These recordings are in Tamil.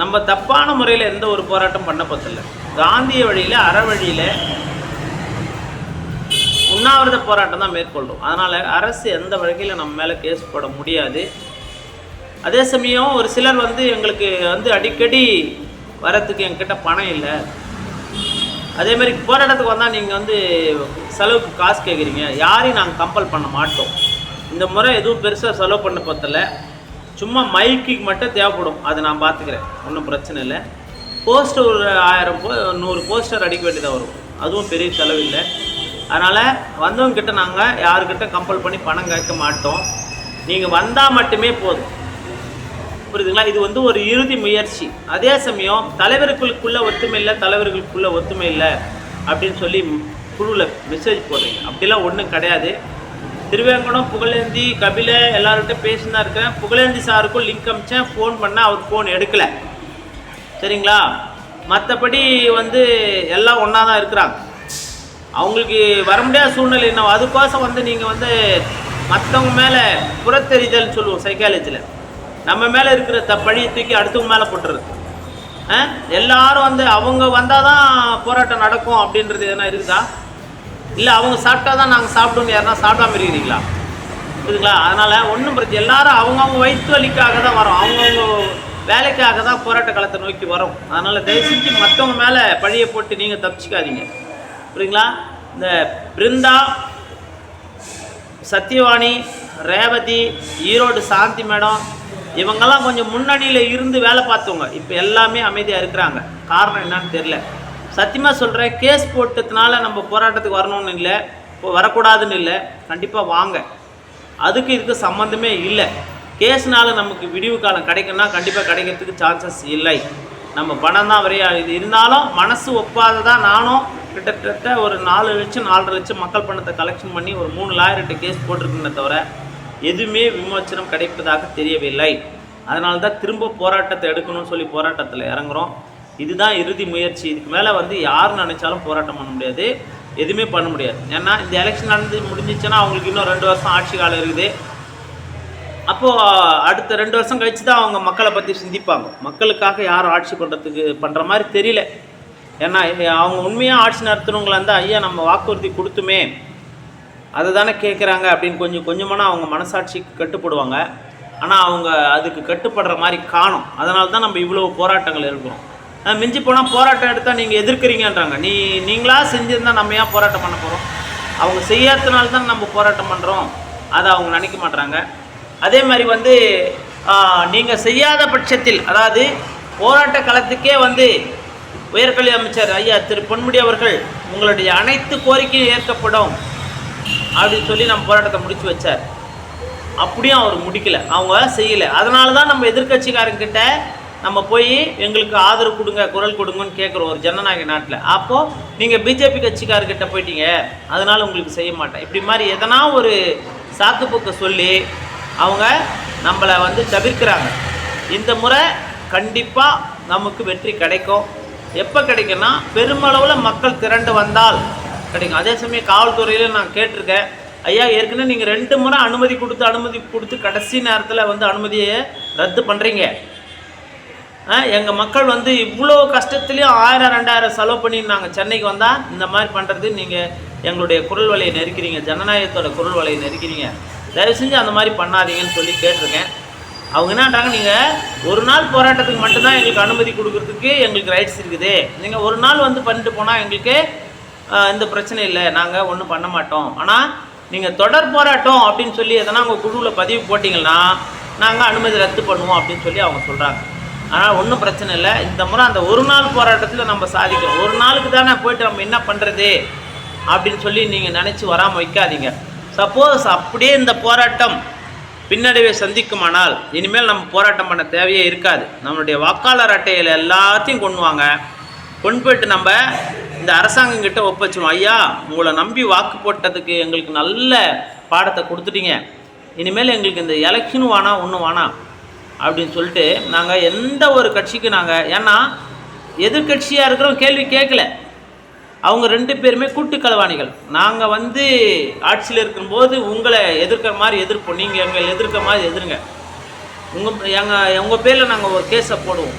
நம்ம தப்பான முறையில் எந்த ஒரு போராட்டம் பண்ண போதில்லை காந்திய வழியில் அற வழியில் உண்ணாவிரத போராட்டம் தான் மேற்கொள்கிறோம் அதனால் அரசு எந்த வகையில் நம்ம மேலே கேஸ் போட முடியாது. அதே சமயம் ஒரு சிலர் வந்து எங்களுக்கு வந்து அடிக்கடி வரத்துக்கு என்கிட்ட பணம் இல்லை. அதே மாதிரி போராட்டத்துக்கு வந்தால் நீங்கள் வந்து செலவுக்கு காசு கேட்குறீங்க யாரையும் நாங்கள் கம்பல் பண்ண மாட்டோம். இந்த முறை எதுவும் பெருசாக செலவு பண்ண பத்தலை சும்மா மைக்கு மட்டும் தேவைப்படும். அதை நான் பார்த்துக்கிறேன். ஒன்றும் பிரச்சனை இல்லை. போஸ்டர் ஒரு ஆயிரம் போ நூறு போஸ்டர் அடிக்க வேண்டியதாக வரும். அதுவும் பெரிய செலவு இல்லை. அதனால் வந்தவங்கக்கிட்ட நாங்கள் யாருக்கிட்ட கம்பல் பண்ணி பணம் கேட்க மாட்டோம். நீங்கள் வந்தால் மட்டுமே போதும். புரியுதுங்களா? இது வந்து ஒரு இறுதி முயற்சி. அதே சமயம் தலைவர்களுக்குள்ளே ஒத்துமை இல்லை தலைவர்களுக்குள்ளே ஒத்துமை இல்லை அப்படின்னு சொல்லி குழுவில் மெசேஜ் போடுறீங்க. அப்படிலாம் ஒன்றும் கிடையாது. திருவேங்கடம் புகழேந்தி கபில எல்லார்கிட்ட பேசினா இருக்கிறேன். புகழேந்தி சாருக்கும் லிங்க் அமிச்சேன். ஃபோன் பண்ணால் அவர் ஃபோன் எடுக்கலை. சரிங்களா? மற்றபடி வந்து எல்லாம் ஒன்றா தான் இருக்கிறாங்க. அவங்களுக்கு வர முடியாத சூழ்நிலை என்ன அதுக்கோசம் வந்து நீங்கள் வந்து மற்றவங்க மேலே புறத்தெறிதல் சொல்லுவோம் சைக்காலஜியில் நம்ம மேலே இருக்கிற த பழியை தூக்கி அடுத்தவங்க மேலே போட்டுறது. எல்லாரும் வந்து அவங்க வந்தால் தான் போராட்டம் நடக்கும் அப்படின்றது எதனா இருக்குதா? இல்லை அவங்க சாப்பிட்டா தான் நாங்கள் சாப்பிடுவோம் யாருன்னா சாப்பிடாம இருக்கிறீங்களா? புரியுதுங்களா? அதனால் ஒன்றும் பிரச்சனை எல்லாரும் அவங்கவுங்க வயிற்று வலிக்காக தான் வரோம். அவங்கவுங்க வேலைக்காக தான் போராட்ட காலத்தை நோக்கி வரோம். அதனால் தயவு செஞ்சு மற்றவங்க மேலே பழியை போட்டு நீங்கள் தப்பிச்சுக்காதீங்க. புரியுங்களா இந்த பிருந்தா சத்யவாணி ரேவதி ஈரோடு சாந்தி மேடம் இவங்கெல்லாம் கொஞ்சம் முன்னணியில் இருந்து வேலை பார்த்தவங்க. இப்போ எல்லாமே அமைதியாக இருக்கிறாங்க. காரணம் என்னன்னு தெரில சத்தியமாக சொல்கிறேன் கேஸ் போட்டதுனால நம்ம போராட்டத்துக்கு வரணும்னு இல்லை. இப்போ வரக்கூடாதுன்னு இல்லை. கண்டிப்பாக வாங்க. அதுக்கு இதுக்கு சம்மந்தமே இல்லை. கேஸ்னால் நமக்கு விடிவு காலம் கிடைக்கும்னா கண்டிப்பாக கிடைக்கிறதுக்கு சான்சஸ் இல்லை. நம்ம பணம் தான் வரையா இது இருந்தாலும் மனசு ஒப்பாததான் நானும் கிட்டத்தட்ட ஒரு நாலு லட்சம் நாலரை லட்சம் மக்கள் பணத்தை கலெக்ஷன் பண்ணி ஒரு மூணு லாயர்கிட்ட கேஸ் போட்டிருக்குன்னு தவிர எதுவுமே விமோச்சனம் கிடைப்பதாக தெரியவில்லை. அதனால தான் திரும்ப போராட்டத்தை எடுக்கணும்னு சொல்லி போராட்டத்தில் இறங்குறோம். இதுதான் இறுதி முயற்சி. இதுக்கு மேலே வந்து யார் நினைச்சாலும் போராட்டம் பண்ண முடியாது. எதுவுமே பண்ண முடியாது. ஏன்னா இந்த எலெக்ஷன் நடந்து முடிஞ்சிச்சுன்னா அவங்களுக்கு இன்னும் ரெண்டு வருஷம் ஆட்சி காலம் இருக்குது. அப்போது அடுத்த ரெண்டு வருஷம் கழிச்சு தான் அவங்க மக்களை பற்றி சிந்திப்பாங்க. மக்களுக்காக யாரும் ஆட்சி பண்ணுறதுக்கு பண்ணுற மாதிரி தெரியல. ஏன்னா அவங்க உண்மையாக ஆட்சி நடத்துகிறவங்களா இருந்தால் ஐயா நம்ம வாக்குறுதி கொடுத்துமே. அதை தானே கேட்குறாங்க அப்படின்னு கொஞ்சம் கொஞ்சமான அவங்க மனசாட்சிக்கு கட்டுப்படுவாங்க. ஆனால் அவங்க அதுக்கு கட்டுப்படுற மாதிரி காணும். அதனால தான் நம்ம இவ்வளோ போராட்டங்கள் இருக்கிறோம் மிஞ்சி போனால் போராட்டம் எடுத்தால் நீங்கள் எதிர்க்கிறீங்கன்றாங்க. நீ நீங்களாக செஞ்சுருந்தால் நம்ம ஏன் போராட்டம் பண்ண போகிறோம் அவங்க செய்யாதனால தான் நம்ம போராட்டம் பண்ணுறோம் அதை அவங்க நினைக்க மாட்றாங்க. அதே மாதிரி வந்து நீங்கள் செய்யாத பட்சத்தில் அதாவது போராட்ட களத்துக்கே வந்து உயர்கல்வி அமைச்சர் ஐயா திரு பொன்முடி அவர்கள் உங்களுடைய அனைத்து கோரிக்கையும் ஏற்கப்படும் அப்படின்னு சொல்லி நம்ம போராட்டத்தை முடிச்சு வச்சார். அப்படியும் அவர் முடிக்கலை. அவங்க செய்யலை. அதனால தான் நம்ம எதிர்கட்சிக்காரங்கிட்ட நம்ம போய் எங்களுக்கு ஆதரவு கொடுங்க குரல் கொடுங்கன்னு கேட்குறோம் ஒரு ஜனநாயக நாட்டில். அப்போது நீங்கள் பிஜேபி கட்சிக்காரர்கிட்ட போயிட்டீங்க அதனால் உங்களுக்கு செய்ய மாட்டேன். இப்படி மாதிரி எதனா ஒரு சாக்குப்போக்கை சொல்லி அவங்க நம்மளை வந்து தவிர்க்கிறாங்க. இந்த முறை கண்டிப்பாக நமக்கு வெற்றி கிடைக்கும். எப்போ கிடைக்கும்னா பெருமளவில் மக்கள் திரண்டு வந்தால் கிடைக்கும். அதே சமயம் காவல்துறையில் நான் கேட்டிருக்கேன் ஐயா ஏற்கனவே நீங்கள் ரெண்டு முறை அனுமதி கொடுத்து அனுமதி கொடுத்து கடைசி நேரத்தில் வந்து அனுமதியை ரத்து பண்ணுறீங்க எங்கள் மக்கள் வந்து இவ்வளோ கஷ்டத்துலேயும் ஆயிரம் ரெண்டாயிரம் செலவு பண்ணி நாங்கள் சென்னைக்கு வந்தால் இந்த மாதிரி பண்ணுறது நீங்கள் எங்களுடைய குரல் வலையை நெருக்கிறீங்க. ஜனநாயகத்தோட குரல் வலையை நெருக்கிறீங்க. தயவு செஞ்சு அந்த மாதிரி பண்ணாதீங்கன்னு சொல்லி கேட்டிருக்கேன். அவங்க என்னன்றாங்க நீங்கள் ஒரு நாள் போராட்டத்துக்கு மட்டும்தான் எங்களுக்கு அனுமதி கொடுக்குறதுக்கு எங்களுக்கு ரைட்ஸ் இருக்குது. நீங்கள் ஒரு நாள் வந்து பண்ணிட்டு போனால் எங்களுக்கு இந்த எந்த பிரச்சனை இல்லை. நாங்கள் ஒன்றும் பண்ண மாட்டோம். ஆனால் நீங்கள் தொடர் போராட்டம் அப்படின்னு சொல்லி எதனா உங்கள் குழுவில் பதிவு போட்டிங்கன்னா நாங்கள் அனுமதி ரத்து பண்ணுவோம் அப்படின்னு சொல்லி அவங்க சொல்கிறாங்க ஆனால் ஒன்றும் பிரச்சனை இல்லை. இந்த முறை அந்த ஒரு நாள் போராட்டத்தில் நம்ம சாதிக்கிறோம். ஒரு நாளுக்கு தானே போயிட்டு நம்ம என்ன பண்ணுறது அப்படின்னு சொல்லி நீங்கள் நினச்சி வராமல் வைக்காதீங்க. சப்போஸ் அப்படியே இந்த போராட்டம் பின்னடைவை சந்திக்குமானால் இனிமேல் நம்ம போராட்டம் பண்ண தேவையே இருக்காது. நம்மளுடைய வாக்காளர் அட்டையில் எல்லாத்தையும் கொண்டு வாங்க கொண்டு போயிட்டு நம்ம இந்த அரசாங்கம் கிட்ட ஒப்பச்சிருவோம் ஐயா உங்களை நம்பி வாக்கு போட்டதுக்கு எங்களுக்கு நல்ல பாடத்தை கொடுத்துட்டீங்க. இனிமேல் எங்களுக்கு இந்த எலெக்ஷன் வானா ஒன்றும் வானா அப்படின்னு சொல்லிட்டு நாங்கள் எந்த ஒரு கட்சிக்கு நாங்கள் ஏன்னா எதிர்கட்சியாக இருக்கிறோம் கேள்வி கேட்கல. அவங்க ரெண்டு பேருமே கூட்டு களவாணிகள். நாங்கள் வந்து ஆட்சியில் இருக்கும்போது உங்களை எதிர்க்கிற மாதிரி எதிர்ப்போம் நீங்கள் எங்களை எதிர்க்கிற மாதிரி எதிருங்க. உங்கள் எங்கள் உங்கள் பேரில் நாங்கள் ஒரு கேஸை போடுவோம்.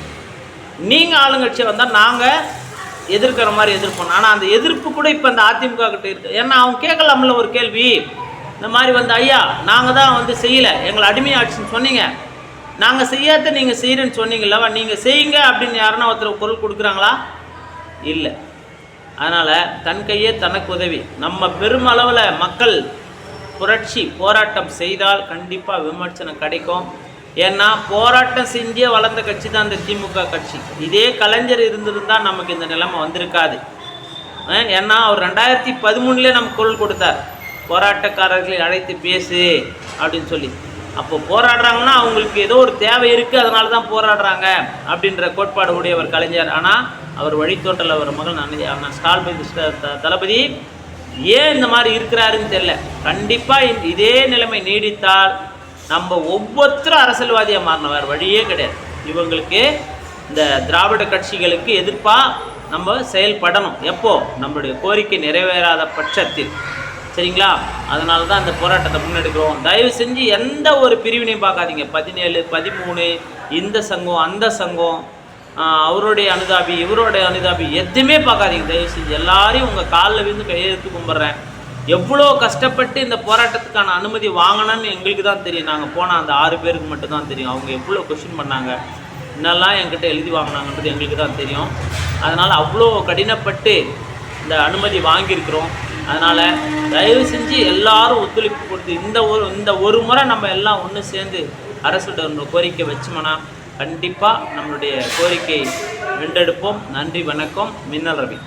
நீங்கள் ஆளுங்கட்சியாக வந்தால் நாங்கள் எதிர்க்கிற மாதிரி எதிர்ப்போம் ஆனால் அந்த எதிர்ப்பு கூட இப்போ அந்த அதிமுக கிட்ட இருக்கு. ஏன்னா அவங்க கேட்கலாம்ல ஒரு கேள்வி. இந்த மாதிரி வந்து ஐயா நாங்கள் தான் வந்து செய்யலை. எங்களை அடிமையாச்சுன்னு சொன்னீங்க. நாங்கள் செய்யாத நீங்கள் செய்கிறேன்னு சொன்னீங்களவா நீங்கள் செய்யுங்க அப்படின்னு யாருன்னா ஒருத்தர் குரல் கொடுக்குறாங்களா? இல்லை. அதனால் தன் கையே தனக்கு உதவி. நம்ம பெருமளவில் மக்கள் புரட்சி போராட்டம் செய்தால் கண்டிப்பாக விமர்சனம் கிடைக்கும். ஏன்னா போராட்டம் செஞ்சே வளர்ந்த கட்சி தான் இந்த திமுக கட்சி. இதே கலைஞர் இருந்திருந்தால் நமக்கு இந்த நிலைமை வந்திருக்காது. ஏன்னா அவர் ரெண்டாயிரத்தி பதிமூணுலேயே நமக்கு குரல் கொடுத்தார். போராட்டக்காரர்களை அழைத்து பேசு அப்படின்னு சொல்லி. அப்போ போராடுறாங்கன்னா அவங்களுக்கு ஏதோ ஒரு தேவை இருக்குது அதனால தான் போராடுறாங்க அப்படின்ற கோட்பாடு உடையவர் கலைஞர். ஆனால் அவர் வழித்தோட்டல் அவர் மகள் அண்ணன் ஆனால் ஸ்டாலின் த- தளபதி ஏன் இந்த மாதிரி இருக்கிறாருன்னு தெரியல. கண்டிப்பாக இதே நிலைமை நீடித்தால் நம்ம ஒவ்வொருத்தரும் அரசியல்வாதியாக மாறினவர் வழியே கிடையாது. இவங்களுக்கு இந்த திராவிட கட்சிகளுக்கு எதிர்ப்பாக நம்ம செயல்படணும். எப்போ? நம்மளுடைய கோரிக்கை நிறைவேறாத பட்சத்தில். சரிங்களா? அதனால தான் அந்த போராட்டத்தை முன்னெடுக்கிறோம். தயவு செஞ்சு எந்த ஒரு பிரிவினையும் பார்க்காதீங்க. பதினேழு பதிமூணு இந்த சங்கம் அந்த சங்கம் அவருடைய அனுதாபி இவருடைய அனுதாபி எதுவுமே பார்க்காதீங்க. தயவு செஞ்சு எல்லாரையும் உங்கள் காலில் விழுந்து கையெழுத்து கும்பிட்றேன். எவ்வளோ கஷ்டப்பட்டு இந்த போராட்டத்துக்கான அனுமதி வாங்கணும்னு எங்களுக்கு தான் தெரியும். நாங்கள் போன அந்த ஆறு பேருக்கு மட்டும்தான் தெரியும். அவங்க எவ்வளோ கொஷின் பண்ணாங்க. என்னெல்லாம் என்கிட்ட எழுதி வாங்கினாங்கன்றது எங்களுக்கு தான் தெரியும். அதனால் அவ்வளோ கடினப்பட்டு இந்த அனுமதி வாங்கியிருக்கிறோம். அதனால் தயவு செஞ்சு எல்லாரும் ஒத்துழைப்பு கொடுத்து இந்த ஒரு இந்த ஒரு முறை நம்ம எல்லாம் ஒன்று சேர்ந்து அரசுகிட்ட கோரிக்கை வச்சோம்னா கண்டிப்பாக நம்மளுடைய கோரிக்கை வென்றெடுப்போம். நன்றி வணக்கம். மின்னல் ரவி.